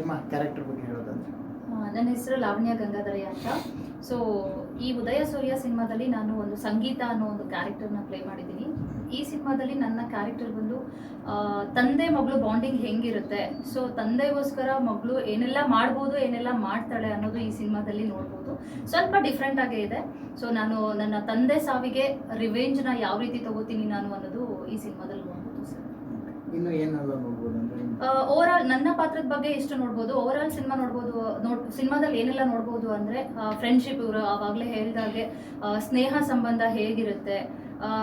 ನಿಮ್ಮ ಕ್ಯಾರೆಕ್ಟರ್ ಬಗ್ಗೆ ಹೇಳೋದಂದ್ರೆ? ನನ್ನ ಹೆಸರು ಲಾವಣ್ಯ ಗಂಗಾಧರಯ್ಯ ಅಂತ. ಸೊ ಈ ಉದಯ ಸೂರ್ಯ ಸಿನಿಮಾದಲ್ಲಿ ನಾನು ಒಂದು ಸಂಗೀತ ಅನ್ನೋ ಒಂದು ಕ್ಯಾರೆಕ್ಟರ್ನ ಪ್ಲೇ ಮಾಡಿದ್ದೀನಿ. ಈ ಸಿನಿಮಾದಲ್ಲಿ ನನ್ನ ಕ್ಯಾರೆಕ್ಟರ್ ಬಂದು ತಂದೆ ಮಗಳು ಬಾಂಡಿಂಗ್ ಹೆಂಗಿರುತ್ತೆ? ಸೊ ತಂದೆಗೋಸ್ಕರ ಮಗಳು ಏನೆಲ್ಲ ಮಾಡ್ಬೋದು, ಏನೆಲ್ಲ ಮಾಡ್ತಾಳೆ ಅನ್ನೋದು ಈ ಸಿನಿಮಾದಲ್ಲಿ ನೋಡ್ಬೋದು. ಸ್ವಲ್ಪ ಡಿಫ್ರೆಂಟ್ ಆಗೇ ಇದೆ. ಸೊ ನಾನು ನನ್ನ ತಂದೆ ಸಾವಿಗೆ ರಿವೆಂಜ್ನ ಯಾವ ರೀತಿ ತಗೋತೀನಿ ನಾನು ಅನ್ನೋದು ಈ ಸಿನಿಮಾದಲ್ಲಿ ಇನ್ನು ಏನೆಲ್ಲ ನೋಡ್ಬೋದು ಅಂದ್ರೆ ಓವರ್ ಆಲ್ ನನ್ನ ಪಾತ್ರದ ಬಗ್ಗೆ ಎಷ್ಟು ನೋಡ್ಬೋದು? ಓವರ್ ಆಲ್ ಸಿನಿಮಾ ನೋಡ್ಬೋದು ನೋಡ್ ಸಿನಿಮಾದಲ್ಲಿ ಏನೆಲ್ಲ ನೋಡ್ಬೋದು ಅಂದ್ರೆ ಫ್ರೆಂಡ್ಶಿಪ್ ಇವರು ಆವಾಗಲೇ ಹೇಳ್ದಾಗೆ ಆ, ಸ್ನೇಹ ಸಂಬಂಧ ಹೇಗಿರುತ್ತೆ?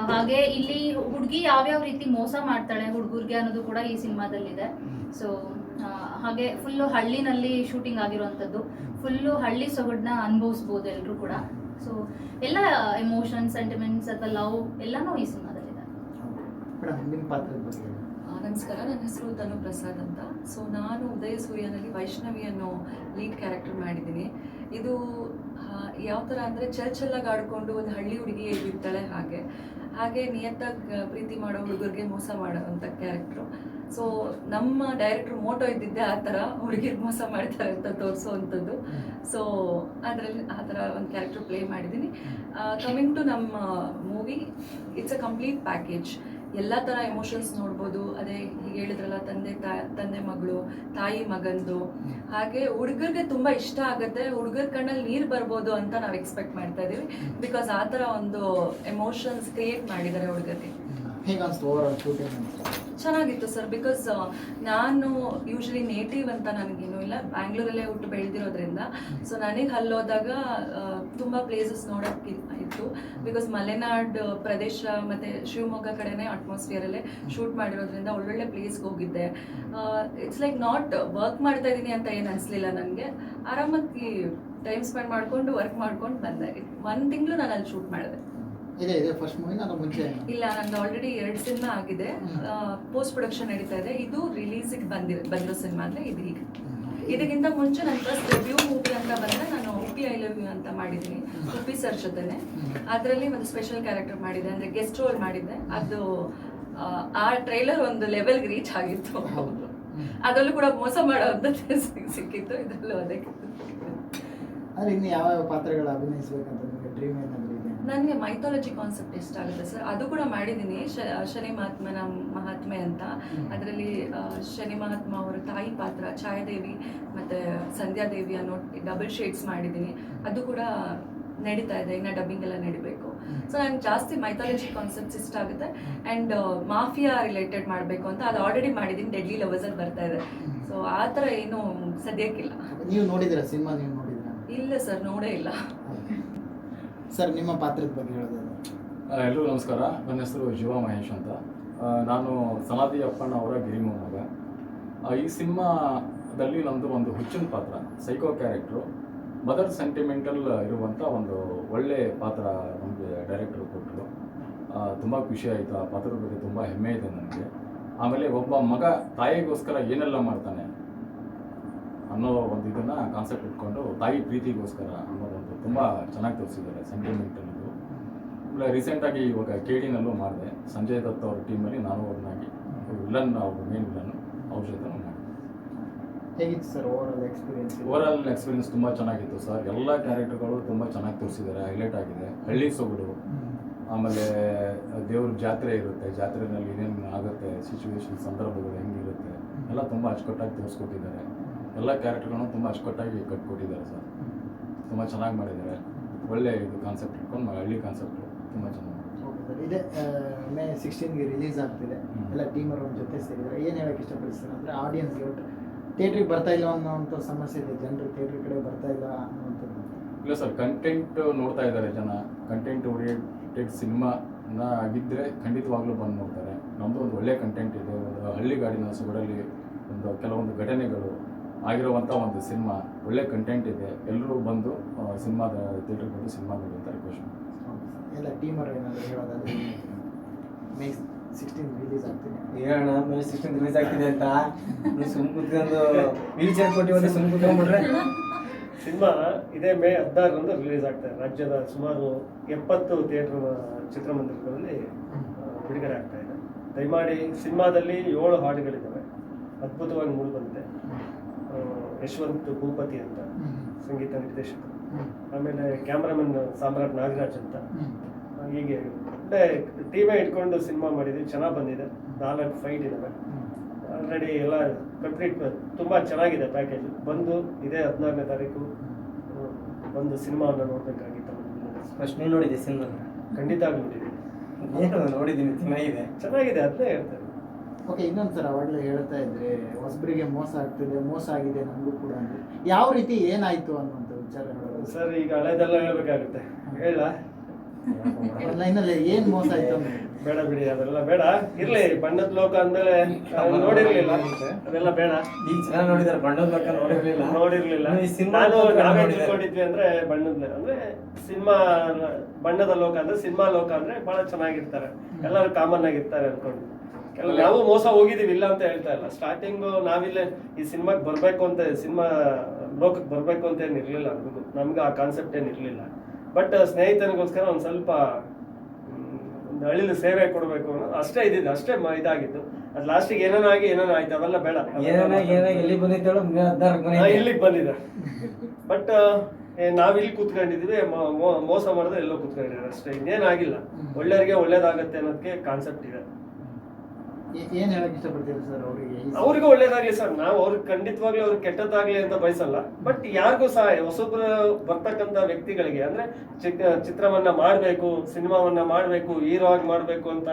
ಹಾಗೆ ಇಲ್ಲಿ ಹುಡುಗಿ ಯಾವ್ಯಾವ ರೀತಿ ಮೋಸ ಮಾಡ್ತಾಳೆ ಹುಡುಗರಿಗೆ ಅನ್ನೋದು ಕೂಡ ಈ ಸಿನಿಮಾದಲ್ಲಿದೆ ಸೊ ಹಾಗೆ ಫುಲ್ಲು ಹಳ್ಳಿನಲ್ಲಿ ಶೂಟಿಂಗ್ ಆಗಿರುವಂಥದ್ದು. ಫುಲ್ಲು ಹಳ್ಳಿ ಸೊಗಡನ್ನ ಅನುಭವಿಸ್ಬೋದು ಎಲ್ಲರೂ ಕೂಡ. ಸೊ ಎಲ್ಲ ಎಮೋಷನ್ ಸೆಂಟಿಮೆಂಟ್ಸ್ ಅಥವಾ ಲವ್ ಎಲ್ಲನೂ ಈ ಸಿನಿಮಾದಲ್ಲಿದೆ ನಮಸ್ಕಾರ ನನ್ನ ಹೆಸರು ತನು ಪ್ರಸಾದ್ ಅಂತ. ಸೊ ನಾನು ಉದಯ ಸೂರ್ಯನಲ್ಲಿ ವೈಷ್ಣವಿ ಅನ್ನೋ ಲೀಡ್ ಕ್ಯಾರೆಕ್ಟರ್ ಮಾಡಿದ್ದೀನಿ. ಇದು ಯಾವ ಥರ ಅಂದರೆ ಚರ್ಚೆಲ್ಲಾಗಿ ಆಡ್ಕೊಂಡು ಒಂದು ಹಳ್ಳಿ ಹುಡುಗಿ ಹೇಗಿರ್ತಾಳೆ ಹಾಗೆ. ಹಾಗೆ ನಿಯತ್ತಾಗಿ ಪ್ರೀತಿ ಮಾಡೋ ಹುಡುಗರಿಗೆ ಮೋಸ ಮಾಡೋ ಅಂಥ ಕ್ಯಾರೆಕ್ಟ್ರು ಸೊ ನಮ್ಮ ಡೈರೆಕ್ಟ್ರ್ ಮೋಟೋ ಇದ್ದಿದ್ದೆ ಆ ಥರ ಹುಡುಗಿರ್ ಮೋಸ ಮಾಡ್ತಾರೆ ಅಂತ ತೋರಿಸೋವಂಥದ್ದು. ಸೊ ಅದರಲ್ಲಿ ಆ ಥರ ಒಂದು ಕ್ಯಾರೆಕ್ಟರ್ ಪ್ಲೇ ಮಾಡಿದ್ದೀನಿ. ಕಮಿಂಗ್ ಟು ನಮ್ಮ movie it's a complete package ಎಲ್ಲ ಥರ ಎಮೋಷನ್ಸ್ ನೋಡ್ಬೋದು. ಅದೇ ಹೀಗೆ ಹೇಳಿದ್ರಲ್ಲ ತಂದೆ ತಂದೆ ಮಗಳು ತಾಯಿ ಮಗಂದು. ಹಾಗೆ ಹುಡುಗರಿಗೆ ತುಂಬ ಇಷ್ಟ ಆಗುತ್ತೆ. ಹುಡುಗರ ಕಣ್ಣಲ್ಲಿ ನೀರು ಬರ್ಬೋದು ಅಂತ ನಾವು ಎಕ್ಸ್ಪೆಕ್ಟ್ ಮಾಡ್ತಾ ಇದ್ದೀವಿ ಬಿಕಾಸ್ ಆ ಥರ ಒಂದು ಎಮೋಷನ್ಸ್ ಕ್ರಿಯೇಟ್ ಮಾಡಿದ್ದಾರೆ ಹುಡುಗರಿಗೆ. ಚೆನ್ನಾಗಿತ್ತು ಸರ್. ಬಿಕಾಸ್ ನಾನು ಯೂಶ್ವಲಿ ನೇಟಿವ್ ಅಂತ ನನಗೇನು ಇಲ್ಲ. ಬ್ಯಾಂಗ್ಳೂರಲ್ಲೇ ಹುಟ್ಟು ಬೆಳೆದಿರೋದ್ರಿಂದ. ಸೊ ನನಗೆ ಅಲ್ಲೋದಾಗ ತುಂಬ ಪ್ಲೇಸಸ್ ನೋಡೋಕ್ಕೆ ಇತ್ತು. ಬಿಕಾಸ್ ಮಲೆನಾಡ್ ಪ್ರದೇಶ ಮತ್ತು ಶಿವಮೊಗ್ಗ ಕಡೆನೇ ಅಟ್ಮಾಸ್ಫಿಯರಲ್ಲೇ ಶೂಟ್ ಮಾಡಿರೋದ್ರಿಂದ ಒಳ್ಳೊಳ್ಳೆ ಪ್ಲೇಸ್ಗೆ ಹೋಗಿದ್ದೆ. ಇಟ್ಸ್ ಲೈಕ್ ನಾಟ್ ವರ್ಕ್ ಮಾಡ್ತಾ ಇದ್ದೀನಿ ಅಂತ ಏನು ಅನಿಸ್ಲಿಲ್ಲ ನನಗೆ ಆರಾಮಾಗಿ ಟೈಮ್ ಸ್ಪೆಂಡ್ ಮಾಡಿಕೊಂಡು ವರ್ಕ್ ಮಾಡ್ಕೊಂಡು ಬಂದೆ. ಒಂದು ತಿಂಗಳು ನಾನು ಅಲ್ಲಿ ಶೂಟ್ ಮಾಡಿದೆ. ಇದೆ ಇದೆ ಫಸ್ಟ್ ಮೂವಿ ನಾನು ಮುಂಚೆ ಇಲ್ಲ ನಂದು ಆಲ್ರೆಡಿ ಎರಡು ಸಿನಿಮಾ ಆಗಿದೆ. ಪೋಸ್ಟ್ ಪ್ರೊಡಕ್ಷನ್ ನಡೀತಾ ಇದೆ. ಇದು ರಿಲೀಸಿಗೆ ಬಂದಿರೋ ಬಂದಿರೋ ಸಿನಿಮಾ ಅಂದರೆ ಇದು ಈಗ. ಇದಕ್ಕಿಂತ ಮುಂಚೆ ನನ್ನ ಫಸ್ಟ್ ರಿವ್ಯೂ ಮೂವಿ ಅಂತ ಬಂದರೆ ನಾನು ಉಪ್ಪಿ ಐ ಲವ್ ಯು ಅಂತ ಮಾಡಿದ್ದೀನಿ ಉಪ್ಪಿ ಸರ್ ಜೊತೆನೆ. ಅದರಲ್ಲಿ ಒಂದು ಸ್ಪೆಷಲ್ ಕ್ಯಾರೆಕ್ಟರ್ ಮಾಡಿದೆ. ಅಂದರೆ ಗೆಸ್ಟ್ ರೋಲ್ ಮಾಡಿದ್ದೆ. ಅದು ಆ, ಟ್ರೈಲರ್ ಒಂದು ಲೆವೆಲ್ಗೆ ರೀಚ್ ಆಗಿತ್ತು. ಅದರಲ್ಲೂ ಕೂಡ ಮೋಸ ಮಾಡೋ ಸಿಕ್ಕಿತ್ತು. ಇದರಲ್ಲೂ ಅದಕ್ಕೆ ಇನ್ನು ಯಾವ ಯಾವ ಪಾತ್ರಗಳು ಅಭಿನಯಿಸಬೇಕಂತ ಡ್ರೀಮ್ ಏನಾದರೂ ನನಗೆ ಮೈಥಾಲಜಿ ಕಾನ್ಸೆಪ್ಟ್ ಇಷ್ಟ ಆಗುತ್ತೆ. ಸರ್ ಅದು ಕೂಡ ಮಾಡಿದ್ದೀನಿ. ಶನಿ ಮಹಾತ್ಮನ ಮಹಾತ್ಮೆ ಅಂತ. ಅದರಲ್ಲಿ ಶನಿ ಮಹಾತ್ಮ ಅವರ ತಾಯಿ ಪಾತ್ರ ಛಾಯಾದೇವಿ ಮತ್ತು ಸಂಧ್ಯಾದೇವಿ ಅನ್ನೋ ಡಬಲ್ ಶೇಡ್ಸ್ ಮಾಡಿದ್ದೀನಿ. ಅದು ಕೂಡ ನಡೀತಾ ಇದೆ. ಇನ್ನು ಡಬ್ಬಿಂಗ್ ಎಲ್ಲ ನಡಿಬೇಕು. ಸೊ ನಂಗೆ ಜಾಸ್ತಿ ಮೈಥಾಲಜಿ ಕಾನ್ಸೆಪ್ಟ್ಸ್ ಇಷ್ಟ ಆಗುತ್ತೆ. ಆ್ಯಂಡ್ ಮಾಫಿಯಾ ರಿಲೇಟೆಡ್ ಮಾಡಬೇಕು ಅಂತ ಅದು ಆಲ್ರೆಡಿ ಮಾಡಿದ್ದೀನಿ. ಡೆಡ್ಲಿ ಲವರ್ಸಲ್ಲಿ ಬರ್ತಾ ಇದೆ. ಸೊ ಆ ಥರ ಏನು ಸದ್ಯಕ್ಕಿಲ್ಲ ನೀವು ನೋಡಿದ್ದೀರಾ ಸಿನಿಮಾ? ನೀವು ನೋಡಿದ್ದೀರಾ? ಇಲ್ಲ ಸರ್ ನೋಡೇ ಇಲ್ಲ. ಸರ್, ನಿಮ್ಮ ಪಾತ್ರದ ಬಗ್ಗೆ ಹೇಳೋದಾದ್ರೆ ಎಲ್ಲರೂ ನಮಸ್ಕಾರ. ನನ್ನ ಹೆಸರು ಶಿವ ಮಹೇಶ್ ಅಂತ. ನಾನು ಸನಾತಿ ಅಪ್ಪಣ್ಣ ಅವರ ಗಿರಿಮೊಮ್ಮಗ ಮಗ. ಈ ಸಿನಿಮಾದಲ್ಲಿ ನಮ್ಮದು ಒಂದು ಹುಚ್ಚಿನ ಪಾತ್ರ ಸೈಕೋ ಕ್ಯಾರೆಕ್ಟ್ರು ಮದರ್ ಸೆಂಟಿಮೆಂಟಲ್ ಇರುವಂಥ ಒಂದು ಒಳ್ಳೆ ಪಾತ್ರ ನಮಗೆ ಡೈರೆಕ್ಟ್ರು ಕೊಟ್ಟರು ತುಂಬ ಖುಷಿ ಆಯಿತು. ಆ ಪಾತ್ರದ ಬಗ್ಗೆ ತುಂಬ ಹೆಮ್ಮೆ ಇದೆ ನನಗೆ. ಆಮೇಲೆ ಒಬ್ಬ ಮಗ ತಾಯಿಗೋಸ್ಕರ ಏನೆಲ್ಲ ಮಾಡ್ತಾನೆ ಅನ್ನೋ ಒಂದು ಇದನ್ನ ಕಾನ್ಸೆಪ್ಟ್ ಇಟ್ಕೊಂಡು ತಾಯಿ ಪ್ರೀತಿಗೋಸ್ಕರ ಅನ್ನೋದೊಂದು ತುಂಬ ಚೆನ್ನಾಗಿ ತೋರಿಸಿದ್ದಾರೆ ಸೆಂಟಿಮೆಂಟ್ ಅನ್ನೋದು. ಆಮೇಲೆ ರೀಸೆಂಟಾಗಿ ಇವಾಗ ಕೆ ಡಿನಲ್ಲೂ ಮಾಡಿದೆ. ಸಂಜಯ್ ದತ್ ಅವ್ರ ಟೀಮಲ್ಲಿ ನಾನು ಅವ್ರನ್ನಾಗಿ. ವಿಲನ್ ಅವ್ರ ಮೇನ್ ವಿಲನ್ ಅವ್ರ ಜೊತೆ ಮಾಡಿದೆ. ಹೇಗಿತ್ತು sir overall experience overall experience ತುಂಬ ಚೆನ್ನಾಗಿತ್ತು ಸರ್ ಎಲ್ಲ ಕ್ಯಾರೆಕ್ಟರ್ಗಳು ತುಂಬ ಚೆನ್ನಾಗಿ ತೋರಿಸಿದ್ದಾರೆ. ಹೈಲೈಟ್ ಆಗಿದೆ. ಹಳ್ಳಿ ಸೊಗಡು. ಆಮೇಲೆ ದೇವ್ರ ಜಾತ್ರೆ ಇರುತ್ತೆ. ಜಾತ್ರೆನಲ್ಲಿ ಏನೇನು ಆಗುತ್ತೆ ಸಿಚುವೇಶನ್ ಸಂದರ್ಭಗಳು ಹೆಂಗಿರುತ್ತೆ ಎಲ್ಲ ತುಂಬ ಅಚ್ಚುಕಟ್ಟಾಗಿ ತೋರಿಸ್ಕೊಟ್ಟಿದ್ದಾರೆ. ಎಲ್ಲ ಕ್ಯಾರೆಕ್ಟರ್ಗಳನ್ನು ತುಂಬ ಅಚ್ಚುಕಟ್ಟಾಗಿ ಕಟ್ಕೊಟ್ಟಿದ್ದಾರೆ ಸರ್. ತುಂಬ ಚೆನ್ನಾಗಿ ಮಾಡಿದ್ದಾರೆ. ಒಳ್ಳೆ ಇದು ಕಾನ್ಸೆಪ್ಟ್ ಇಟ್ಕೊಂಡು ಹಳ್ಳಿ ಕಾನ್ಸೆಪ್ಟ್ ತುಂಬ ಚೆನ್ನಾಗಿ ಇದೆ ಮೇ ಸಿಕ್ಸ್ಟೀನ್ಗೆ ರಿಲೀಸ್ ಆಗ್ತಿದೆ. ಎಲ್ಲ ಟೀಮರ್ ಒಂದು ಜೊತೆ ಸೇರಿದರೆ ಏನು ಹೇಳಕ್ಕೆ ಇಷ್ಟಪಡಿಸ್ತಾರೆ ಅಂದರೆ ಆಡಿಯನ್ಸ್ ಒಟ್ಟು ಥಿಯೇಟ್ರಿಗೆ ಬರ್ತಾ ಇಲ್ಲ ಅನ್ನೋವಂಥ ಸಮಸ್ಯೆ ಇದೆ. ಜನರು ಥಿಯೇಟ್ರ್ ಕಡೆ ಬರ್ತಾ ಇಲ್ಲ ಅನ್ನೋವಂಥದ್ದು ಇಲ್ಲ ಸರ್ ಕಂಟೆಂಟ್ ನೋಡ್ತಾ ಇದ್ದಾರೆ ಜನ. ಕಂಟೆಂಟ್ ಓರಿಯೆಂಟೆಡ್ ಸಿನಿಮಾನ ಆಗಿದ್ದರೆ ಖಂಡಿತವಾಗ್ಲೂ ಬಂದು ನೋಡ್ತಾರೆ. ನಮ್ಮದು ಒಂದು ಒಳ್ಳೆ ಕಂಟೆಂಟ್ ಇದೆ. ಒಂದು ಹಳ್ಳಿಗಾಡಿನ ಸೊಗಡಲ್ಲಿ ಒಂದು ಕೆಲವೊಂದು ಘಟನೆಗಳು ಆಗಿರುವಂಥ ಒಂದು ಸಿನಿಮಾ ಒಳ್ಳೆ ಕಂಟೆಂಟ್ ಇದೆ. ಎಲ್ಲರೂ ಬಂದು ಸಿನಿಮಾದ ಥಿಯೇಟರ್ ಬಂದು ಸಿನಿಮಾ ನೋಡಿ ಅಂತ ರಿಕ್ವೆಸ್ಟ್ ಎಲ್ಲ ಟೀಮರ್ ಏನಾದರೂ ಹೇಳೋದಾದ್ರೆ ಮೇ ಸಿಕ್ಸ್ಟೀನ್ ರಿಲೀಸ್ ಆಗ್ತಿದೆ ಹೇಳೋಣ ಮೇ ಸಿಕ್ಸ್ಟೀನ್ ರಿಲೀಸ್ ಆಗ್ತಿದೆ ಅಂತ. ನೀವು ಸುಮ್ ಕುತ್ಕೊಂಡು ವೀಲ್ ಚೇರ್ ಕೊಟ್ಟು ಒಂದು ಕುತ್ಕೊಂಡ್ಬಿಟ್ರೆ ಸಿನಿಮಾ ಇದೇ ಮೇ ಹದಿನಾರರಂದು ರಿಲೀಸ್ ಆಗ್ತದೆ ಇದೆ. ರಾಜ್ಯದ ಸುಮಾರು ಎಪ್ಪತ್ತು ಥಿಯೇಟರ್ ಚಿತ್ರಮಂದಿರಗಳಲ್ಲಿ ಬಿಡುಗಡೆ ಆಗ್ತಾ ಇದೆ. ದಯಮಾಡಿ ಸಿನಿಮಾದಲ್ಲಿ ಏಳು ಹಾಡುಗಳಿದ್ದಾವೆ. ಅದ್ಭುತವಾಗಿ ಮೂಡಿ ಬಂದಿದೆ. ಯಶವಂತ್ ಭೂಪತಿ ಅಂತ. ಸಂಗೀತ ನಿರ್ದೇಶಕ. ಆಮೇಲೆ ಕ್ಯಾಮ್ರಾಮನ್ ಸಾಮ್ರಾಟ್ ನಾಗರಾಜ್ ಅಂತ. ಹೀಗೆ ಒಳ್ಳೆ ಟೀಮೇ ಇಟ್ಕೊಂಡು ಸಿನಿಮಾ ಮಾಡಿದ್ವಿ ಚೆನ್ನಾಗಿ ಬಂದಿದೆ. ನಾಲ್ಕು ಫೈಟ್ ಇದಾವೆ. ಹ್ಮ್. ಆಲ್ರೆಡಿ ಎಲ್ಲ ಕಂಪ್ಲೀಟ್ ತುಂಬ ಚೆನ್ನಾಗಿದೆ ಪ್ಯಾಕೇಜ್. ಬಂದು ಇದೇ ಹದಿನಾರನೇ ತಾರೀಕು ಒಂದು ಬಂದು ಸಿನಿಮಾವನ್ನು ನೋಡಬೇಕಾಗಿತ್ತು ಫಸ್ಟ್ ನೀವು ನೋಡಿದ್ದೆ ಸಿನಿಮಾ ಖಂಡಿತ ನೋಡಿದ್ದೀನಿ ನೋಡಿದ್ದೀನಿ ಚೆನ್ನಾಗಿದೆ. ಚೆನ್ನಾಗಿದೆ ಅದನ್ನೇ ಹೇಳ್ತಾರೆ ಓಕೆ ಇನ್ನೊಂದು ಸರ್ ಅವಾಗಲೇ ಹೇಳ್ತಾ ಇದ್ರೆ ಹೊಸಬರಿಗೆ ಮೋಸ ಆಗ್ತಿದೆ ಮೋಸ ಆಗಿದೆ ನಮಗೂ ಕೂಡ ಅಂದ್ರೆ ಯಾವ ರೀತಿ ಏನಾಯ್ತು ಅನ್ನುವಂಥ ವಿಚಾರ ಹೇಳೋದು ಸರ್ ಈಗ ಹಳೆದೆಲ್ಲ ಹೇಳಬೇಕಾಗುತ್ತೆ. ಹೇಳ. ಲೈನಲ್ಲಿ ಏನ್ ಮೋಸ ಆಯ್ತು ಅಂದ್ರೆ ಬೇಡ ಬಿಡಿ ಅದೆಲ್ಲ ಬೇಡ. ಇರ್ಲಿ ಬಣ್ಣದ ಲೋಕ ಅಂದ್ಮೇಲೆ ನಾವು ನೋಡಿರ್ಲಿಲ್ಲ. ಅದೆಲ್ಲ ಬೇಡ. ಈಗ ಜನ ನೋಡಿದಾರೆ ಬಣ್ಣದ ಲೋಕ ನೋಡಿರ್ಲಿಲ್ಲ. ನೋಡಿರ್ಲಿಲ್ಲ. ನಾನು ನಾವೇ ತಿಳ್ಕೊಂಡಿದ್ವಿ ಅಂದ್ರೆ ಬಣ್ಣದ ಅಂದ್ರೆ ಸಿನಿಮಾ ಬಣ್ಣದ ಲೋಕ ಅಂದ್ರೆ ಸಿನಿಮಾ ಲೋಕ ಅಂದ್ರೆ ಬಹಳ ಚೆನ್ನಾಗಿರ್ತಾರೆ. ಎಲ್ಲರೂ ಕಾಮನ್ ಆಗಿರ್ತಾರೆ ಅನ್ಕೊಂಡು. ನಾವು ಮೋಸ ಹೋಗಿದೀವಿ ಇಲ್ಲ ಅಂತ ಹೇಳ್ತಾ ಇಲ್ಲ. ಸ್ಟಾರ್ಟಿಂಗ್ ನಾವಿಲ್ಲ ಈ ಸಿನಿಮಾಗೆ ಬರ್ಬೇಕು ಅಂತ ಸಿನಿಮಾ ಲೋಕಕ್ಕೆ ಬರ್ಬೇಕು ಅಂತ ಏನ್ ಇರ್ಲಿಲ್ಲ ನಮಗೂ ನಮ್ಗೆ ಆ ಕಾನ್ಸೆಪ್ಟ್ ಏನ್ ಇರ್ಲಿಲ್ಲ. ಬಟ್ ಸ್ನೇಹಿತನಿಗೋಸ್ಕರ ಒಂದ್ ಸ್ವಲ್ಪ ಒಂದು ಹಳ್ಳಿಲಿ ಸೇವೆ ಕೊಡಬೇಕು ಅನ್ನೋದು ಅಷ್ಟೇ ಇದ್ದಿದ್ದು ಅಷ್ಟೇ ಇದಾಗಿತ್ತು ಅದು ಲಾಸ್ಟಿಗೆ ಏನೇನೋ ಆಗಿ ಏನೇನೋ ಆಯ್ತು ಅವೆಲ್ಲ ಬೇಡ. ಇಲ್ಲಿ ಎಲ್ಲಿ ಬಂದಿದ್ದೇಳು ಇಲ್ಲಿಗೆ ಬಂದಿದೆ. ಬಟ್ ನಾವ್ ಇಲ್ಲಿ ಕೂತ್ಕೊಂಡಿದ್ವಿ ಮೋಸ ಮಾಡಿದ್ರೆ ಎಲ್ಲೋ ಕೂತ್ಕೊಂಡಿದ್ದಾರೆ ಅಷ್ಟೇ. ಇನ್ನೇನಾಗಿಲ್ಲ ಒಳ್ಳೆಯವರಿಗೆ ಒಳ್ಳೇದಾಗತ್ತೆ ಅನ್ನೋದಕ್ಕೆ ಕಾನ್ಸೆಪ್ಟ್ ಇದೆ. ಏನ್ ಸರ್ ಅವರಿಗೆ ಅವ್ರಿಗೂ ಒಳ್ಳೇದಾಗ್ಲಿ ಸರ್ ನಾವು ಅವ್ರಿಗೆ ಖಂಡಿತವಾಗ್ಲಿ ಅವ್ರಿಗೆ ಕೆಟ್ಟದಾಗ್ಲಿ ಅಂತ ಬಯಸಲ್ಲ. ಬಟ್ ಯಾರಿಗೂ ಸಹ ಹೊಸಬ್ರು ಬರ್ತಕ್ಕಂತ ವ್ಯಕ್ತಿಗಳಿಗೆ, ಅಂದ್ರೆ ಚಿತ್ರವನ್ನ ಮಾಡ್ಬೇಕು, ಸಿನಿಮಾವನ್ನ ಮಾಡ್ಬೇಕು, ಹೀರೋ ಆಗಿ ಮಾಡ್ಬೇಕು ಅಂತ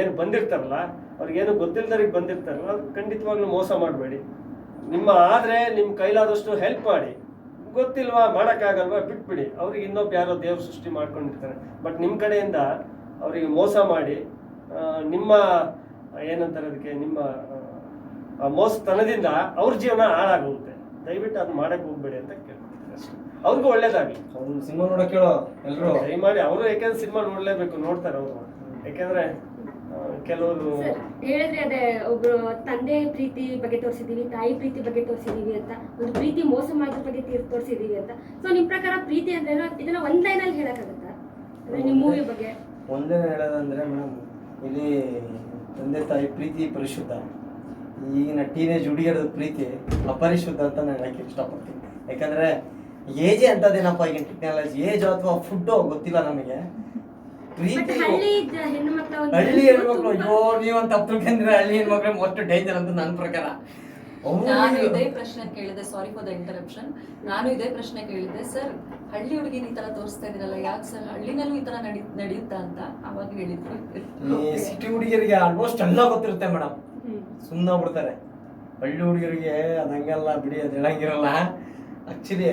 ಏನ್ ಬಂದಿರ್ತಾರಲ್ಲ, ಅವ್ರಿಗೇನು ಗೊತ್ತಿಲ್ದವ್ರಿಗೆ ಬಂದಿರ್ತಾರಲ್ಲ ಖಂಡಿತವಾಗ್ಲು ಖಂಡಿತವಾಗ್ಲೂ ಮೋಸ ಮಾಡಬೇಡಿ. ನಿಮ್ಮ ಆದ್ರೆ ನಿಮ್ ಕೈಲಾದಷ್ಟು ಹೆಲ್ಪ್ ಮಾಡಿ. ಗೊತ್ತಿಲ್ವಾ, ಮಾಡೋಕ್ಕಾಗಲ್ವಾ, ಬಿಟ್ಬಿಡಿ. ಅವ್ರಿಗೆ ಇನ್ನೊಬ್ಬ ಯಾರೋ ದೇವ್ರ ಸೃಷ್ಟಿ ಮಾಡ್ಕೊಂಡಿರ್ತಾರೆ. ಬಟ್ ನಿಮ್ಮ ಕಡೆಯಿಂದ ಅವರಿಗೆ ಮೋಸ ಮಾಡಿ ನಿಮ್ಮ ಏನಂತಾರೆ ಅದಕ್ಕೆ ನಿಮ್ಮ ಆ, ಮೋಸತನದಿಂದ ಅವ್ರ ಜೀವನ ಹಾಳಾಗೋಗುತ್ತೆ. ದಯವಿಟ್ಟು ಅದು ಮಾಡಕ್ ಹೋಗ್ಬೇಡಿ ಅಂತ ಕೇಳ್ತಾರೆ ಅಷ್ಟೇ. ಅವ್ರಿಗೂ ಒಳ್ಳೇದಾಗಿ ಅವ್ರು ಸಿನಿಮಾ ನೋಡಕ್ ಹೇಳೋ ಎಲ್ರು? ದಯಮಾಡಿ ಅವರು ಯಾಕಂದ್ರೆ ಸಿನಿಮಾ ನೋಡ್ಲೇಬೇಕು ನೋಡ್ತಾರೆ ಅವರು. ಯಾಕಂದ್ರೆ ಕೆಲವರು ಹೇಳಿದ್ರೆ ಅದೇ ಒಬ್ರು ತಂದೆ ಪ್ರೀತಿ ಬಗ್ಗೆ ತೋರಿಸಿದೀವಿ ತಾಯಿ ಪ್ರೀತಿ ಬಗ್ಗೆ ತೋರಿಸಿದೀವಿ ಅಂತ ಒಂದು ಪ್ರೀತಿ ಮೋಸ ಮಾಡೋದ್ರ ಬಗ್ಗೆ ತೀರ್ ತೋರಿಸಿದೀವಿ ಅಂತ. ಸೊ ನಿಮ್ ಪ್ರಕಾರ ಪ್ರೀತಿ ಅಂದ್ರೆ ಏನು? ಇದನ್ನ ಒಂದ್ ಲೈನ್ ಅಲ್ಲಿ ಹೇಳಕ್ಕಾಗತ್ತಾ ನಿಮ್ ಮೂವಿ ಬಗ್ಗೆ? ಒಂದೇ ಹೇಳೋದಂದ್ರೆ ಮೇಡಮ್ ಇಲ್ಲಿ ತಂದೆ ತಾಯಿ ಪ್ರೀತಿ ಪರಿಶುದ್ಧ. ಈಗಿನ ಟೀನೇಜ್ ಹುಡುಗಿಯರದ ಪ್ರೀತಿ ಅಪರಿಶುದ್ಧ ಅಂತ ನಾನು ಹೇಳಕ್ಕೆ ಇಷ್ಟಪಡ್ತೀನಿ. ಯಾಕಂದ್ರೆ ಏಜೆ ಅಂತದೇನಪ್ಪ ಈಗಿನ ಟೆಕ್ನಾಲಜಿ ಏಜ್ ಅಥವಾ ಫುಡ್ಡು ಗೊತ್ತಿಲ್ಲ ನಮಗೆ. ಪ್ರೀತಿ ಹಳ್ಳಿ ಹೆಣ್ಮಕ್ಳು ಅಯ್ಯೋ ನೀವಂತ ತಪ್ಪು ಹಳ್ಳಿ ಹೆಣ್ಮಕ್ಳು ಮೋಸ್ಟ್ ಡೇಂಜರ್ ಅಂತ ನನ್ನ ಪ್ರಕಾರ. ನಾನು ಇದೇ ಪ್ರಶ್ನೆ ಕೇಳಿದೆ ಸಾರಿ ಫಾರ್ ದ ಇಂಟರಪ್ಷನ್ ನಾನು ಇದೇ ಪ್ರಶ್ನೆ ಕೇಳಿದೆ ಸರ್ ಹಳ್ಳಿ ಹುಡುಗಿನ ಈ ತರ ತೋರಿಸ್ತಾ ಇದ್ರಲ್ಲ ಯಾಕೆ ಸರ್ ಹಳ್ಳಿನಲ್ಲೂ ಈ ತರ ನಡಿ ನಡೆಯುತ್ತಾ ಅಂತ ಅವಾಗ ಹೇಳಿದ್ರು. ಈ ಸಿಟಿ ಹುಡುಗಿಯರಿಗೆ ಆಲ್ಮೋಸ್ಟ್ ಎಲ್ಲ ಗೊತ್ತಿರುತ್ತೆ ಮೇಡಮ್. ಸುಮ್ಮನೆ ಬಿಡ್ತಾರೆ ಹಳ್ಳಿ ಹುಡುಗಿಯರಿಗೆ ಅದಂಗೆಲ್ಲ ಬಿಡಿ ಅದು ಹೇಳಂಗಿರಲ್ಲ. ಆಕ್ಚುಲಿ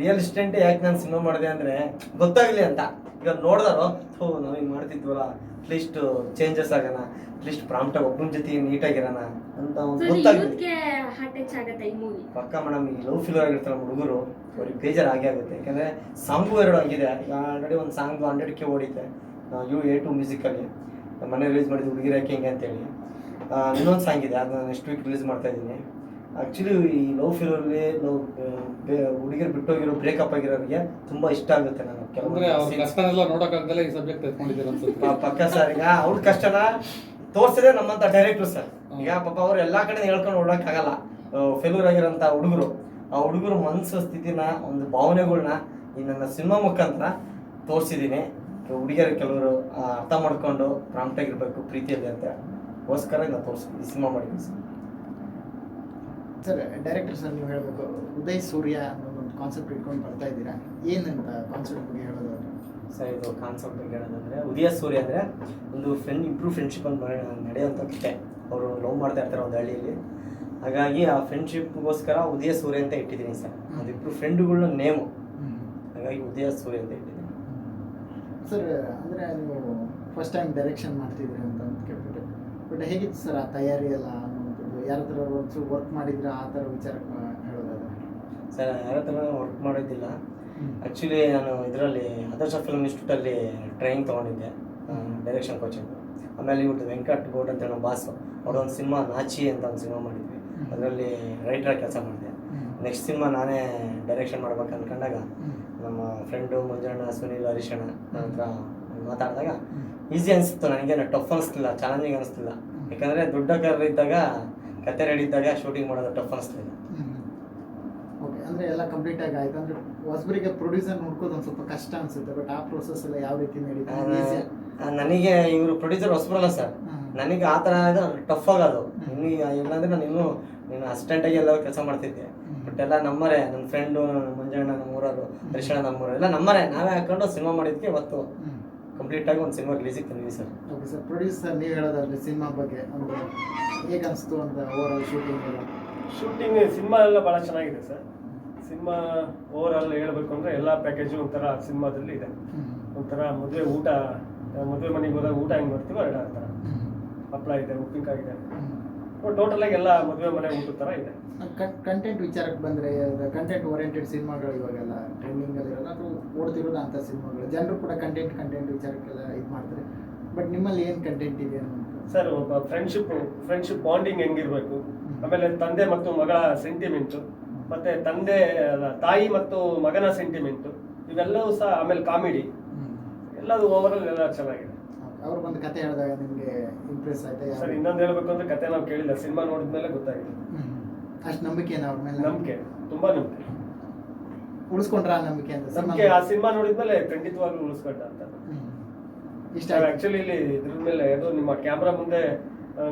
ರಿಯಲ್ ಇಸ್ಟೆಂಟ್ ಯಾಕೆ ನಾನು ಸಿನಿಮಾ ಮಾಡಿದೆ ಅಂದ್ರೆ ಗೊತ್ತಾಗ್ಲಿ ಅಂತ. ಈಗ ನೋಡ್ದಾರೋ ಹೋ ನಾವು ಹಿಂಗೆ ಮಾಡ್ತಿದ್ವಲ್ಲ ಅಟ್ಲೀಸ್ಟ್ ಚೇಂಜಸ್ ಆಗೋಣ ಅಟ್ಲೀಸ್ಟ್ ಪ್ರಾಂಪ್ಟಾಗಿ ಒಬ್ಬನ ಜೊತೆ ನೀಟಾಗಿರೋಣ ಅಂತ ಒಂದು ಗೊತ್ತಾಗುತ್ತೆ ಪಕ್ಕ ಮೇಡಮ್ ಈ ಲವ್ ಫಿಲ್ ಆಗಿರ್ತಾರೆ ಹುಡುಗರು ಅವ್ರಿಗೆ ಬೇಜಾರು ಆಗೇ ಆಗುತ್ತೆ. ಯಾಕಂದ್ರೆ ಸಾಂಗು ಎರಡು ಆಗಿದೆ. ಈಗ ಆಲ್ರೆಡಿ ಒಂದು ಸಾಂಗ್ ಹಂಡ್ರೆಡ್ ಕೆ ಓಡಿದೆ. ಯು ಎ ಟು ಮ್ಯೂಸಿಕಲ್ಲಿ ಮನೆ ರಿಲೀಸ್ ಮಾಡಿದ್ದು ಹುಡುಗಿರಕ್ಕೆ ಹೆಂಗೆ ಹಿಂಗೆ ಅಂತೇಳಿ. ಇನ್ನೊಂದು ಸಾಂಗ್ ಇದೆ ಅದನ್ನ ನೆಕ್ಸ್ಟ್ ವೀಕ್ ರಿಲೀಸ್ ಮಾಡ್ತಾ ಇದ್ದೀನಿ. ಆ್ಯಕ್ಚುಲಿ ಈ ಲವ್ ಫೀಲರ್ಲಿ ಬೇ ಹುಡುಗಿರು ಬಿಟ್ಟೋಗಿರೋ ಬ್ರೇಕಪ್ ಆಗಿರೋರಿಗೆ ತುಂಬ ಇಷ್ಟ ಆಗುತ್ತೆ ನಾನು ಅಂದ್ರೆ ಅವ್ರ ಕಷ್ಟನೆಲ್ಲ ನೋಡಕ್ಕಾಗ್ದಲ್ಲ ಈ ಸಬ್ಜೆಕ್ಟ್ ಎತ್ಕೊಂಡಿದ್ದೀರ ಅನ್ಸುತ್ತೆ. ಪಕ್ಕ ಸರ್ ಈಗ ಅವ್ರ ಕಷ್ಟನ ತೋರ್ಸಿದ್ರೆ ನಮ್ಮಂತ ಡೈರೆಕ್ಟರ್ ಸರ್ ಈಗ ಪಾಪ ಅವ್ರು ಎಲ್ಲಾ ಕಡೆ ಹೇಳ್ಕೊಂಡು ಓಡಕ್ಕಾಗಲ್ಲ. ಫೇಲ್ಯೂರ್ ಆಗಿರೋಂಥ ಹುಡುಗರು. ಆ ಹುಡುಗರು ಮನಸ್ಸು ಸ್ಥಿತಿನ ಒಂದು ಭಾವನೆಗಳನ್ನ ಈ ನನ್ನ ಸಿನಿಮಾ ಮುಖಾಂತರ ತೋರಿಸಿದ್ದೀನಿ. ಹುಡುಗಿಯರು ಕೆಲವರು ಅರ್ಥ ಮಾಡ್ಕೊಂಡು ಪ್ರಾಂಪ್ಟ್ ಆಗಿರ್ಬೇಕು ಪ್ರೀತಿಯಲ್ಲಿ ಅಂತ ಗೋಸ್ಕರ ನಾನು ತೋರಿಸ್ತೀನಿ ಸಿನಿಮಾ ಮಾಡಿದ್ದೀನಿ ಸರ್ ಸರ್ ಡೈರೆಕ್ಟರ್ ಸರ್ ನೀವು ಹೇಳಬೇಕು. ಉದಯ್ ಸೂರ್ಯ ಅನ್ನೋ ಒಂದು ಕಾನ್ಸೆಪ್ಟ್ ಇಟ್ಕೊಂಡು ಬರ್ತಾ ಇದ್ದೀರಾ? ಏನಂತ ಕಾನ್ಸೆಪ್ಟ್ ಬಗ್ಗೆ ಹೇಳೋದಾದ್ರೆ ಸರ್ ಇದು ಕಾನ್ಸೆಪ್ಟ್ ಬಗ್ಗೆ ಹೇಳೋದಂದ್ರೆ ಉದಯ ಸೂರ್ಯ ಅಂದರೆ ಒಂದು ಫ್ರೆಂಡ್ ಇಬ್ರು ಫ್ರೆಂಡ್ಶಿಪ್ ಅಂತ ನಡೆಯುವಂಥ ಕತೆ. ಅವರು ಲವ್ ಮಾಡ್ತಾ ಇರ್ತಾರೆ ಒಂದು ಹಳ್ಳಿಯಲ್ಲಿ. ಹಾಗಾಗಿ ಆ ಫ್ರೆಂಡ್ಶಿಪ್ಗೋಸ್ಕರ ಉದಯ ಸೂರ್ಯ ಅಂತ ಇಟ್ಟಿದ್ದೀನಿ ಸರ್. ಅದಿಬ್ರು ಫ್ರೆಂಡುಗಳ ನೇಮು ಹಾಗಾಗಿ ಉದಯ ಸೂರ್ಯ ಅಂತ ಇಟ್ಟಿದ್ದೀನಿ. ಸರ್ ಅಂದರೆ ನೀವು ಫಸ್ಟ್ ಟೈಮ್ ಡೈರೆಕ್ಷನ್ ಮಾಡ್ತಿದ್ರಿ ಅಂತ ಕೇಳ್ಬಿಟ್ಟು. ಬಟ್ ಹೇಗಿತ್ತು ಸರ್ ಆ ತಯಾರಿ ಎಲ್ಲ? ಯಾರ ಹತ್ರ ಒಂಚೂರು ವರ್ಕ್ ಮಾಡಿದ್ರೆ? ಆ ಥರ ವಿಚಾರ ಹೇಳೋದಾದ್ರೆ. ಸರ್ ಯಾರ ಹತ್ರ ವರ್ಕ್ ಮಾಡೋದಿಲ್ಲ. ಆ್ಯಕ್ಚುಲಿ ನಾನು ಇದರಲ್ಲಿ ಆದರ್ಶ ಫಿಲ್ಮ್ ಇನ್ಸ್ಟಿಟ್ಯೂಟಲ್ಲಿ ಟ್ರೈನಿಂಗ್ ತೊಗೊಂಡಿದ್ದೆ ಡೈರೆಕ್ಷನ್ ಕೋಚಿಂಗ್ ಆಮೇಲೆ ಇವ್ರದ್ದು ವೆಂಕಟ್ ಗೌಡ್ ಅಂತ ಹೇಳೋ ಬಾಸು ಅವ್ರೊಂದು ಸಿನಿಮಾ ನಾಚಿ ಅಂತ ಒಂದು ಸಿನಿಮಾ ಮಾಡಿದ್ವಿ. ಅದರಲ್ಲಿ ರೈಟರ್ ಕೆಲಸ ಮಾಡಿದೆ. ನೆಕ್ಸ್ಟ್ ಸಿನಿಮಾ ನಾನೇ ಡೈರೆಕ್ಷನ್ ಮಾಡ್ಬೇಕು ಅಂದ್ಕೊಂಡಾಗ ನಮ್ಮ ಫ್ರೆಂಡು ಮಂಜಣ್ಣ ಸುನೀಲ್ ಹರೀಶಣ್ಣ ನನ್ನ ಹತ್ರ ಮಾತಾಡಿದಾಗ ಈಸಿ ಅನಿಸ್ತು ನನಗೇನು ಟಫ್ ಅನಿಸ್ತಿಲ್ಲ ಚಾಲೆಂಜಿಂಗ್ ಅನಿಸ್ತಿಲ್ಲ. ಯಾಕಂದರೆ ದೊಡ್ಡ ಕರ್ ಇದ್ದಾಗ ಕತೆ ರೆಡಿ ಇದ್ದಾಗ ಶೂಟಿಂಗ್ ಮಾಡೋದು ಟಫ್ ಅನಿಸ್ತಿಲ್ಲ ಅಂದರೆ ಎಲ್ಲ ಕಂಪ್ಲೀಟ್ ಆಗಿ ಆಯ್ತು. ಅಂದರೆ ಹೊಸಬರಿಗೆ ಪ್ರೊಡ್ಯೂಸರ್ ನೋಡ್ಕೋದು ಒಂದು ಸ್ವಲ್ಪ ಕಷ್ಟ ಅನಿಸುತ್ತೆ ಬಟ್ ಆ ಪ್ರೋಸೆಸ್ ಎಲ್ಲ ಯಾವ ರೀತಿ ನಡೀತು? ನನಗೆ ಇವರು ಪ್ರೊಡ್ಯೂಸರ್ ಹೊಸಬರಲ್ಲ ಸರ್. ನನಗೆ ಆ ಥರ ಇದು ಟಫ್ ಆಗೋದು. ಇನ್ನು ಇಲ್ಲಾಂದ್ರೆ ನಾನು ಇನ್ನೂ ನೀನು ಅಸಿಸ್ಟೆಂಟಾಗಿ ಎಲ್ಲ ಕೆಲಸ ಮಾಡ್ತಿದ್ದೆ. ಬಟ್ ಎಲ್ಲ ನಮ್ಮರೇ ನನ್ನ ಫ್ರೆಂಡು ಮಂಜಣ್ಣ ನಮ್ಮೂರವರು ದರ್ಶನ ನಮ್ಮೂರು ಎಲ್ಲ ನಮ್ಮರೇ. ನಾವೇ ಹಾಕೊಂಡು ಸಿನಿಮಾ ಮಾಡಿದ್ಕೆ ಇವತ್ತು. ಕಂಪ್ಲೀಟಾಗಿ ಒಂದು ಸಿನಿಮಾ ರಿಲೀಸಿಗೆ ತಂದಿದ್ವಿ ಸರ್. ಓಕೆ ಸರ್ ಪ್ರೊಡ್ಯೂಸರ್ ನೀವು ಹೇಳೋದಾದ್ರೆ ಸಿನಿಮಾ ಬಗ್ಗೆ ಅಂದರೆ ಹೇಗೆ ಅನಿಸ್ತು ಅಂತ ಓವರ್ ಆಲ್ ಶೂಟಿಂಗ್ ಎಲ್ಲ? ಶೂಟಿಂಗ್ ಸಿನಿಮಾ ಎಲ್ಲ ಭಾಳ ಚೆನ್ನಾಗಿದೆ ಸರ್. ಸಿನಿಮಾ ಓವರ್ ಆಲ್ ಹೇಳಬೇಕು ಅಂದರೆ ಎಲ್ಲ ಪ್ಯಾಕೇಜು ಒಂಥರ ಸಿನಿಮಾದಲ್ಲಿ ಇದೆ. ಒಂಥರ ಮದುವೆ ಊಟ ಮದುವೆ ಮನೆಗೆ ಹೋದಾಗ ಊಟ ಹೆಂಗೆ ಮಾಡ್ತೀವೋ ಎರಡು ಆ ಥರ ಹಪ್ಪಳ ಇದೆ ಉಪ್ಪಿನಕಾಯಿ ಇದೆ. ಟೋಟಲ್ ಆಗಿ ಎಲ್ಲ ಮದುವೆ ಮನೆ ಊಟದ ಥರ ಇದೆ. ಕಂಟೆಂಟ್ ವಿಚಾರಕ್ಕೆ ಬಂದರೆ ಕಂಟೆಂಟ್ ಓರಿಯೆಂಟೆಡ್ ಸಿನಿಮಾಗಳು ಇವಾಗೆಲ್ಲ ಟ್ರೆಂಡಿಂಗಲ್ಲಿ ಇರೋಲ್ಲ ಅಥವಾ ಓಡ್ತಿರೋದು ಅಂತ ಸಿನಿಮಾಗಳು. ಜನರು ಕೂಡ ಕಂಟೆಂಟ್ ಕಂಟೆಂಟ್ ವಿಚಾರಕ್ಕೆಲ್ಲ ಇದು ಮಾಡ್ತಾರೆ. ಬಟ್ ನಿಮ್ಮಲ್ಲಿ ಏನು ಕಂಟೆಂಟ್ ಇದೆ ಸರ್ ಒಬ್ಬ ಫ್ರೆಂಡ್ಶಿಪ್ ಫ್ರೆಂಡ್ಶಿಪ್ ಬಾಂಡಿಂಗ್ ಹೆಂಗಿರ್ಬೇಕು? ಆಮೇಲೆ ತಂದೆ ಮತ್ತು ಮಗಳ ಸೆಂಟಿಮೆಂಟು ಮತ್ತೆ ತಂದೆ ಅಲ್ಲ, ತಾಯಿ ಮತ್ತು ಮಗನ ಸೆಂಟಿಮೆಂಟು ಇವೆಲ್ಲವೂ ಸಹ ಆಮೇಲೆ ಕಾಮಿಡಿ ಎಲ್ಲದು ಓವರಾಲ್ ಎಲ್ಲ ಚೆನ್ನಾಗಿದೆ. ಅವ್ರು ಒಂದು ಕತೆ ಹೇಳಿದಾಗ ನಿಮಗೆ ಇಂಪ್ರೆಸ್ ಆಯ್ತಾ? ಸರ್ ಇನ್ನೊಂದು ಹೇಳ್ಬೇಕು ಅಂದ್ರೆ ಕತೆ ನಾವು ಕೇಳಿಲ್ಲ ಸಿನಿಮಾ ನೋಡಿದ್ಮೇಲೆ ಗೊತ್ತಾಗಿದೆ. ಅಷ್ಟು ನಂಬಿಕೆ ಏನು ಅವ್ರ ಮೇಲೆ? ನಂಬಿಕೆ ತುಂಬಾ ನಂಬಿಕೆ. ಉಳಿಸ್ಕೊಂಡ್ರ ಆ ನಂಬಿಕೆ ಅಂತ ಸರ್ ನಂಬಿಕೆ ಆ ಸಿನಿಮಾ ನೋಡಿದ್ಮೇಲೆ ಖಂಡಿತವಾಗ್ಲೂ ಉಳಿಸ್ಕೊಂಡ ಅಂತ. ಇಷ್ಟ ಆಕ್ಚುಲಿ ಇಲ್ಲಿ ಇದ್ರ ಮೇಲೆ ಅದು ನಿಮ್ಮ ಕ್ಯಾಮ್ರಾ ಮುಂದೆ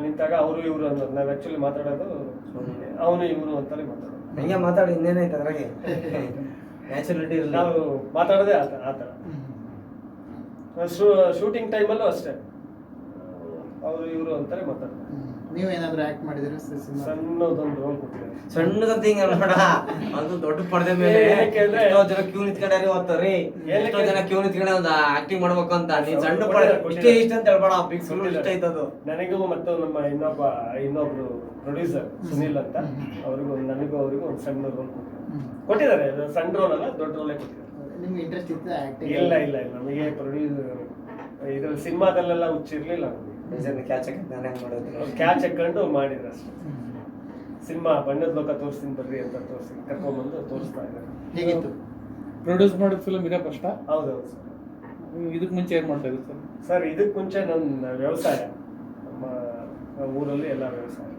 ನಿಂತಾಗ ಅವರು ಇವರು ಅನ್ನೋದು. ನಾವು ಆಕ್ಚುಲಿ ಮಾತಾಡೋದು ಅವನು ಇವನು ಅಂತಾನೆ ಮಾತಾಡೋದು. ಹೆಂಗೆ ಮಾತಾಡಿ ಇನ್ನೇನೈತೆ ಅದ್ರಾಗೆ? ನ್ಯಾಚುರಲಿಟಿ ನಾವು ಮಾತಾಡೋದೇ ಆ ಥರ ಆ ಥರ ಹ್ಮ್. ಶೂಟಿಂಗ್ ಟೈಮಲ್ಲೂ ಅಷ್ಟೇ. ಅವರು ಇವರು ಅಂತಾನೆ ಮಾತಾಡ್ತಾರೆ. ನೀವು ನೀವೇನಾದ್ರೂ ಆಕ್ಟ್ ಮಾಡಿದ್ರೆ ಸಿನಿಮಾ ಸಣ್ಣದೊಂದು ರೋಲ್ ಕೊಟ್ಟಿದ್ದಾರೆ. ಸಣ್ಣದಂತ ಹಿಂಗ ನೋಡ. ಅದು ದೊಡ್ಡ ಪರದೆ ಮೇಲೆ ಎಷ್ಟೋ ಜನ ಕ್ಯೂ ನಿಂತ್ಕೊಂಡಾರೆ ಓದ್ತಾರೆ ಎಷ್ಟೋ ಜನ ಕ್ಯೂ ನಿಂತ್ಕೊಂಡೆ ಒಂದು ಆಕ್ಟಿಂಗ್ ಮಾಡ್ಬೇಕು ಅಂತ. ನೀನ್ ಸಣ್ಣ ಪಡೆ ಇಷ್ಟೇ ಇಷ್ಟ ಅಂತ ಹೇಳ್ಬೇಡ. ಬಿಗ್ ಸುಳ್ಳು ಇಷ್ಟ ಆಯ್ತದು. ನನಗೂ ಮತ್ತು ನಮ್ಮ ಇನ್ನೊಬ್ಬ ಇನ್ನೊಬ್ರು ಪ್ರೊಡ್ಯೂಸರ್ ಸುನಿಲ್ ಅಂತ. ಅವ್ರಿಗೂ ನನಗೂ ಅವರಿಗೂ ಒಂದು ಸಣ್ಣ ರೋಲ್ ಕೊಟ್ಟಿದ್ದಾರೆ. ಕೊಟ್ಟಿದ್ದಾರೆ. ಅದು ಸಣ್ಣ ರೋಲ್ ಅಲ್ಲ ದೊಡ್ಡ ರೋಲೇ ಕೊಟ್ಟಿದ್ದಾರೆ. ನಿಮ್ಗೆ ಇಂಟ್ರೆಸ್ಟ್ ಇತ್ತು ಆಕ್ಟಿಂಗ್ ಇಲ್ಲ ಇಲ್ಲ ಇಲ್ಲ. ನಮಗೆ ಪ್ರೊಡ್ಯೂಸರ್ ಇದು ಸಿನಿಮಾದಲ್ಲೆಲ್ಲ ಹುಚ್ಚಿರ್ಲಿಲ್ಲ ನಿಜನ ಕ್ಯಾಚ್ ನಾನೇ ಹೆಂಗ್ ಮಾಡೋದು. ಕ್ಯಾಚ್ ಹಾಕೊಂಡು ಮಾಡಿದ್ರು ಅಷ್ಟೇ. ಸಿನಿಮಾ ಬಣ್ಣದ ಲೋಕ ತೋರಿಸ್ತೀನಿ ಬರ್ರಿ ಅಂತ ತೋರಿಸಿ ಕರ್ಕೊಂಡ್ಬಂದು ತೋರಿಸ್ತಾ ಇದ್ದಾರೆ. ಹೇಗಿತ್ತು? ಪ್ರೊಡ್ಯೂಸ್ ಮಾಡಿದ ಫಿಲ್ಮ್ ಇದೇ ಫಸ್ಟ್ ಹೌದೌದು ಸರ್. ಇದಕ್ಕೆ ಮುಂಚೆ ಏನು ಮಾಡ್ತಾ ಇದ್ರು ಸರ್? ಸರ್ ಇದಕ್ಕೆ ಮುಂಚೆ ನನ್ನ ವ್ಯವಸಾಯ. ನಮ್ಮ ಊರಲ್ಲಿ ಎಲ್ಲ ವ್ಯವಸಾಯ.